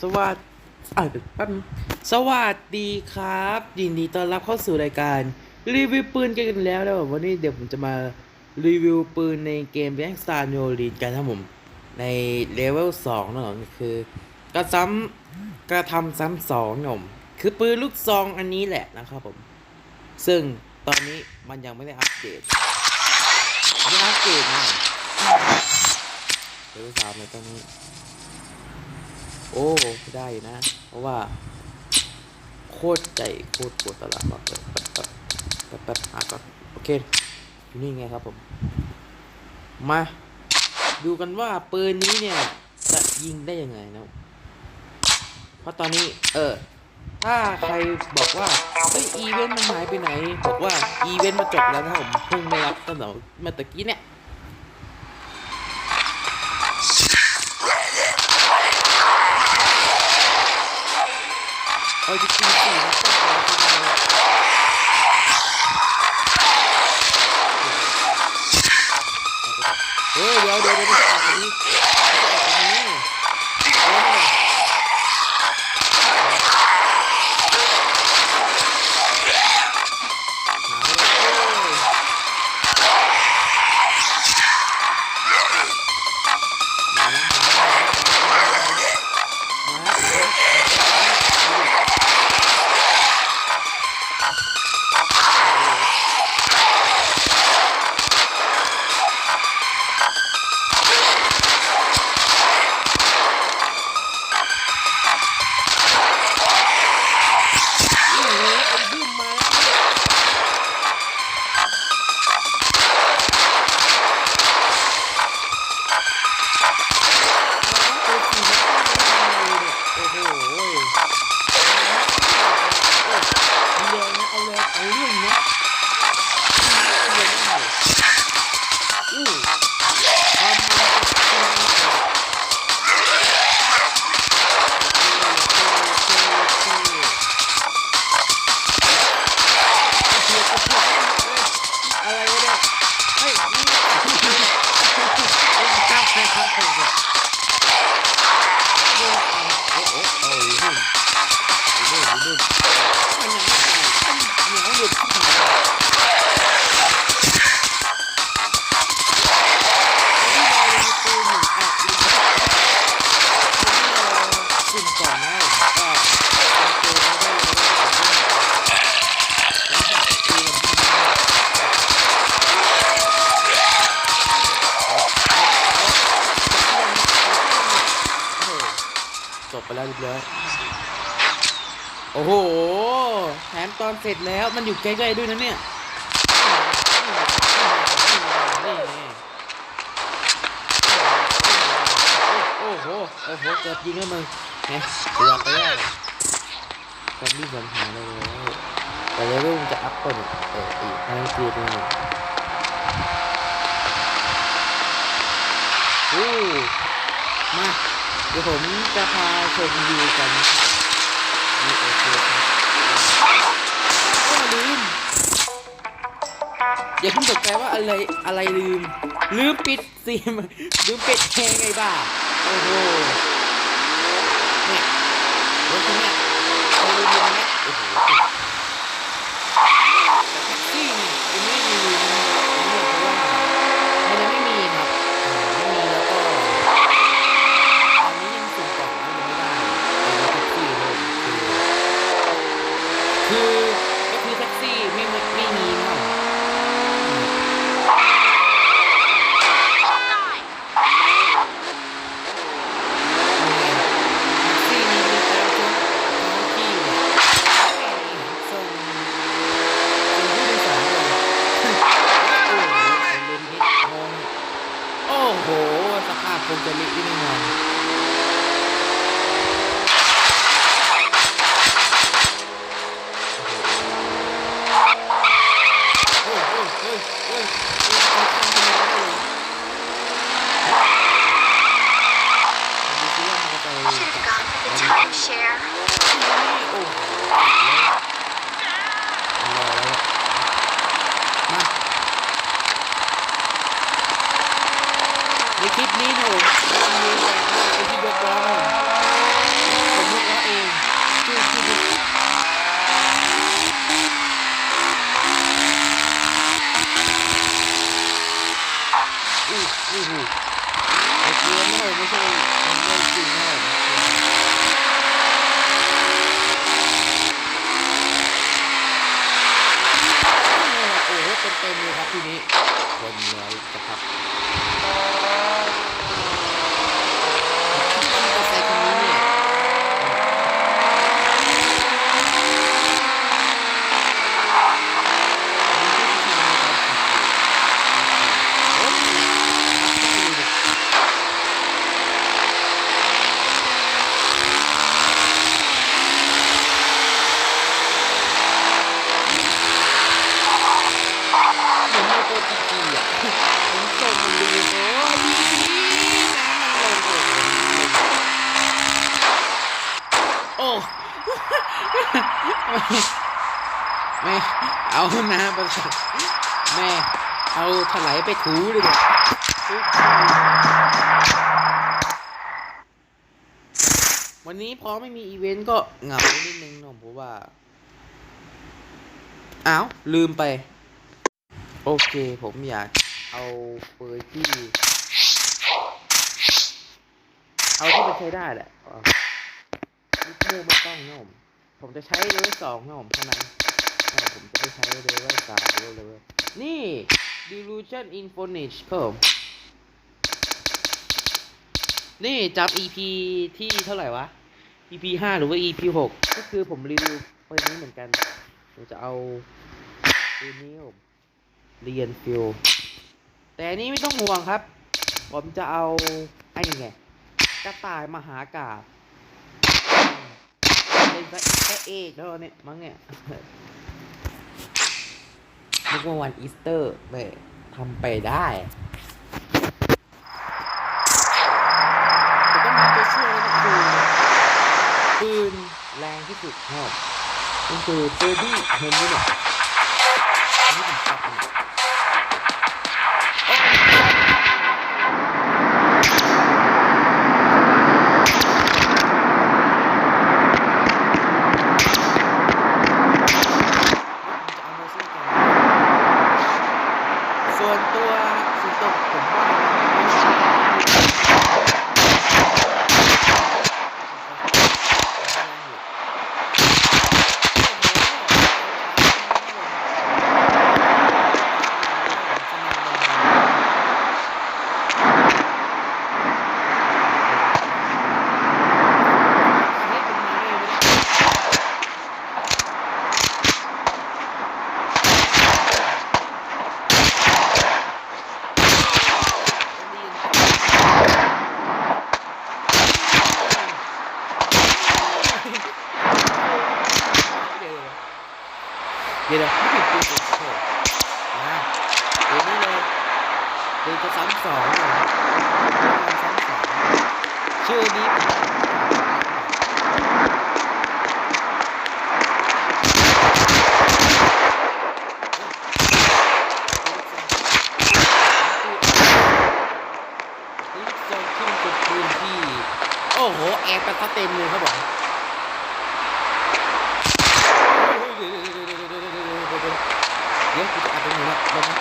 สวัสดีเดี๋ยวแป๊บนึงสวัสดีครับ ยินดีต้อนรับเข้าสู่รายการ รีวิวปืนกันแล้วนะผมวันนี้เดี๋ยวผมจะมารีวิวปืนในเกม Black Star New Lead กันครับผมในเลเวล2นะผมคือกระซ้ำกระทำซ้ำสองนะผมคือปืนลูกซองอันนี้แหละนะครับผม ซึ่งตอนนี้มันยังไม่ได้อัปเกรดไม่อัปเกรดนะเลเวลสามเลยตอนนี้ โอ้ได้นะ เพราะว่า โคตรใจโคตรปวดตลาดมากเลยแป๊บแป๊บแป๊บแป๊บหาก่อนโอเคอยู่นี่ไงครับผม มา ดูกันว่าปืนนี้เนี่ย จะยิงได้ยังไงนะ เพราะตอนนี้เออถ้าใครบอกว่าเฮ้ยอีเวนต์มันหายไปไหน บอกว่าอีเวนต์มาจบแล้วนะผมเพิ่งได้รับตั้งแต่เมื่อตะกี้เนี่ย เไปแล้วเรียบร้อยโอ้โหแถมตอนเสร็จแล้วมันอยู่ใกล้ๆด้วยนะเนี่ยโอ้โหโอ้โหเกือบยิงแล้วมึงไงเกือบไปแล้วตอนนี้สังหาเลยแล้วแต่เลเวลมันจะอัพก่อนเอออีกให้เกียร์ด้วยนึงโอ้มา ดี๋ยวผมจะพาชมวิวกันนี่โอเคครับโอ้ลืมอย่าเพิ่งตกใจว่าอะไรอะไรลืม ลืมปิดซิมลืมปิดเพลงไงบ้าโอ้โหเนี่ยรถคันเนี้ยเอาลืมตรงเนี้ยโอ้โหแต่แท็กซี่เนี่ยยังไม่มีลืม คลิปนี้นะผมมีแรงมากไอที่ยกล้อผมยกล้าเองคือคืออู้อู้หูไเพื่นม่ไม่ใช่ไม่จริงนะเต็มเลยครับทีนี้คนน้อยนะครับ น้ำประสดแม่เอาถลายไปถูเลยเนี่ยวันนี้พอไม่มีอีเวนต์ก็เหงานิดนึงเนอะเพราะว่าอ้าวลืมไป โอเคผมอยากเอาเฟอร์ที่เอาที่มันใช้ได้แหละลูกโม่ไม่ต้องนะผมผมจะใช้เลเวลสองนะผมเท่านั้น เลเวลสามเลเวลนี่ Delusion Infinite ครับผมนี่จับ EP ที่เท่าไหร่วะ EP ห้าหรือว่า EP หกก็คือผมรีวิวไปนี้เหมือนกันผมจะเอาตัวนี้ผมเรียนฟิลแต่นี้ไม่ต้องห่วงครับ ผมจะเอาไอ้นี่ไงกระต่ายมหากาบเป็นซะแค่เอกแล้วเนี่ยมั้งเนี่ย นึกว่าวันอีสเตอร์ไปทำไปได้แต่ต้องมีตัวช่วยนะคือปืนแรงที่สุดครับก็คือเฟอร์ดี้เห็นไหมเนี่ยอันนี้ผมชอบเนี่ยโอ้ยผมจะเอาโมซิ่งกันส่วนตัวส่วนตัวผมว่านะ เดี๋ยวไม่ผิดตัวผมโถ่นะเดี๋ยวนี้เลยเดี๋ยวจะซ้ำสองเลยซ้ำสองชื่อนี้ผมนี่จะขึ้นเป็นพื้นที่โอ้โหแอร์กันซะเต็มเลยครับผม เดี๋ยวกูจะอัดตรงนี้นะลงนะ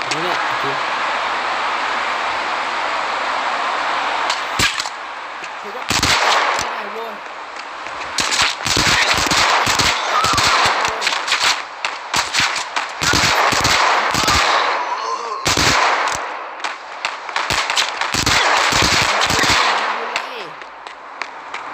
ตรงนี้เนี่ยโอเค ถือว่าไม่ได้เว้ย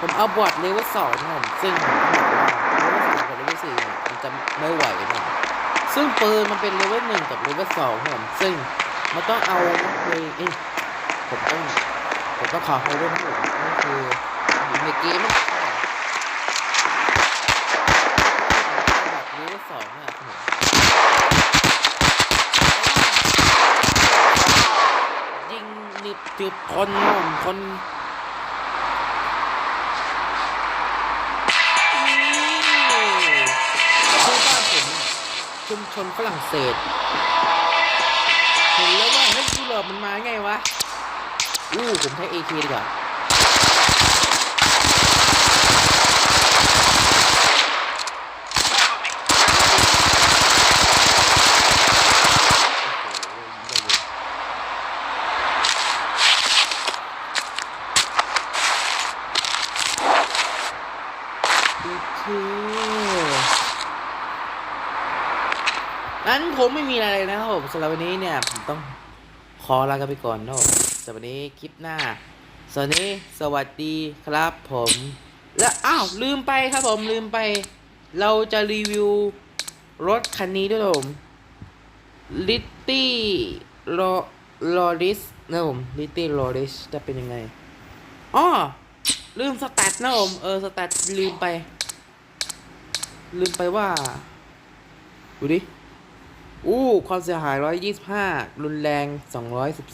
ผมเอาบอดเลเวลสองนะผมซึ่งผมว่าเลเวลสองกับเลเวลสี่มันจะไม่ไหวนะ ซึ่งปืนมันเป็นเลเวลหนึ่งกับเลเวลสองผมซึ่งมันต้องเอาเลยเอ้ยผมต้องผมต้องขอเขาด้วยนะผมนั่นคือในเกมมันแบบเลเวลสองอะผมยิงหนึบจุดคนผมคน ชนฝรั่งเศส เห็นแล้วว่าเฮ้ยกูหลบมันมาไงวะ อู้ผมใช้เอคีดีกว่าโอเค ยงั้นผมไม่มีอะไรนะครับผมสำหรับวันนี้เนี่ยผมต้องขอลากันไปก่อนนะครับสำหรับวันนี้คลิปหน้าสวัสดีสวัสดีครับผม และอ้าวลืมไปครับผมลืมไป เราจะรีวิวรถคันนี้ด้วยครับผมลิตตี้ลอลอริสนะครับผมลิตตี้ลอริสจะเป็นยังไงอ๋อลืมสแตทนะผมเออสแตทลืมไป ลืมไปว่า ดูดิ อู้ ความเสียหาย 125 รุนแรง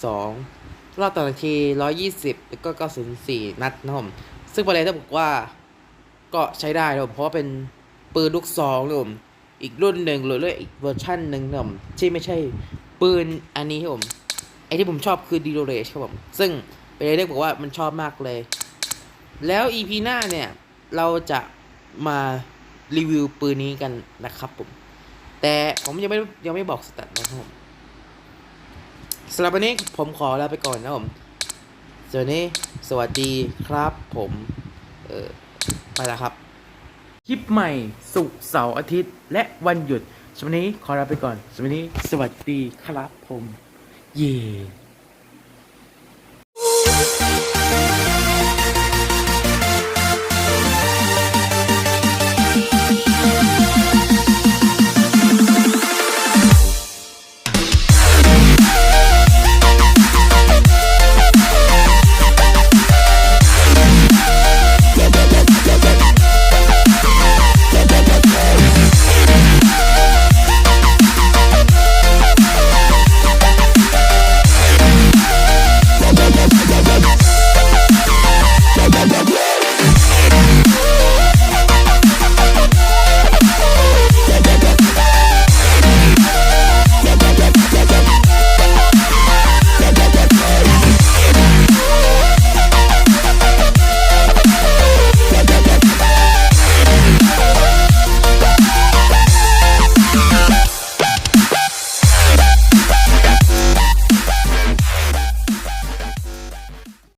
212 รอบต่อนาที 120 แล้วก็904นัดนะครับผม ซึ่งประเด็นต้องบอกว่าก็ใช้ได้นะครับผมเพราะว่าเป็นปืนลูกซองนะครับผมอีกรุ่นหนึ่งหรืออีกเวอร์ชันหนึ่งนะครับผมที่ไม่ใช่ปืนอันนี้ครับผมไอที่ผมชอบคือดีโ r เรชครับผมซึ่งป็นเรื่องบอกว่ามันชอบมากเลย แล้ว EP หน้าเนี่ย เราจะมารีวิวปืนนี้กันนะครับผม แต่ผมยังไม่ยังไม่บอกสแตทนะครับผมสำหรับวันนี้ผมขอลาไปก่อนนะครับผมสวัสดีสวัสดีครับผมเออไปแล้วครับ คลิปใหม่สุกเสาร์อาทิตย์ และวันหยุดสำหรับวันนี้ขอลาไปก่อนสำหรับวันนี้สวัสดีครับผม เย่